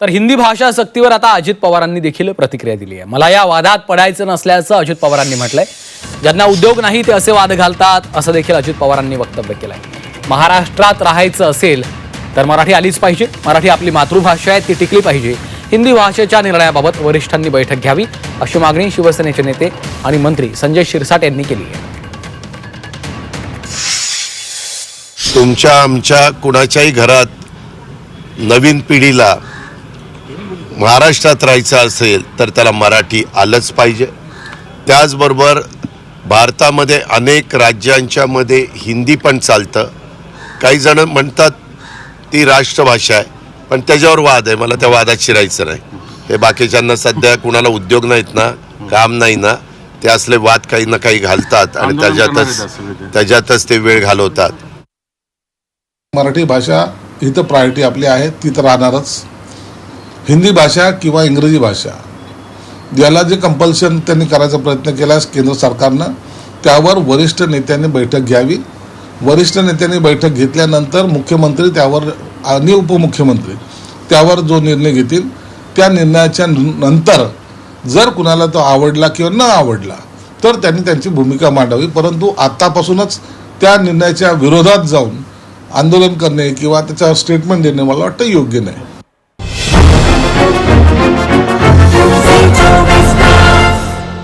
तर हिंदी भाषा सक्तीवर आता अजित पवारांनी देखील प्रतिक्रिया दिली आहे. मला या वादात पडायचं नसल्याचं अजित पवारांनी म्हटलंय. ज्यांना उद्योग नाही ते असे वाद घालतात असं देखील अजित पवारांनी वक्तव्य केलंय. महाराष्ट्रात राहायचं असेल तर मराठी आलीच पाहिजे. मराठी आपली मातृभाषा आहे ती टिकली पाहिजे. हिंदी भाषेच्या निर्णयाबाबत वरिष्ठांनी बैठक घ्यावी अशी मागणी शिवसेनेचे नेते आणि मंत्री संजय शिरसाट यांनी केली आहे. तुमच्या आमच्या कुणाच्याही घरात नवीन पिढीला महाराष्ट्रात राहायचं असेल तर त्याला मराठी आलंच पाहिजे. त्याचबरोबर भारतामध्ये अनेक राज्यांच्यामध्ये हिंदी पण चालतं. काही जण म्हणतात ती राष्ट्रभाषा आहे पण त्याच्यावर वाद आहे. मला त्या वादात शिरायचं नाही. हे बाकीच्यांना सध्या कुणाला उद्योग नाहीत ना काम नाही ना ते असले वाद काही ना काही घालतात आणि त्याच्यातच ते. त्याच्यातच ते वेळ घालवतात. मराठी भाषा ही तर प्रायोरिटी आपली आहे ती तर राहणारच. हिंदी भाषा किंवा इंग्रजी भाषा याला जे कंपल्शन त्यांनी करायचा प्रयत्न केलास केंद्र सरकारनं त्यावर वरिष्ठ नेत्यांनी बैठक घ्यावी. वरिष्ठ नेत्यांनी बैठक घेतल्यानंतर मुख्यमंत्री त्यावर आणि उपमुख्यमंत्री त्यावर जो निर्णय घेतील त्या निर्णयाच्या नंतर जर कुणाला तो आवडला किंवा न आवडला तर त्यांनी त्यांची भूमिका मांडावी. परंतु आत्तापासूनच त्या निर्णयाच्या विरोधात जाऊन आंदोलन करणे किंवा त्याच्यावर स्टेटमेंट देणे मला वाटतं योग्य नाही.